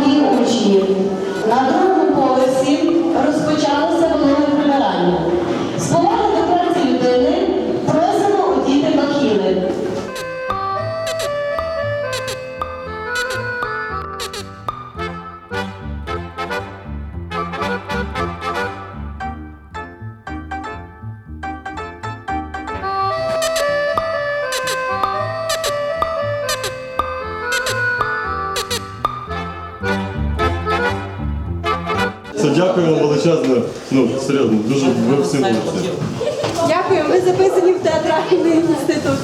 Дорогі учні, на другому поверсі розпочалося велике прибирання. З поваги до праці людини просимо одіти бахіли. Це дякую вам величезно. Ну, серйозно, дуже ви всі молодці. Дякую, ми записані в театральний інститут.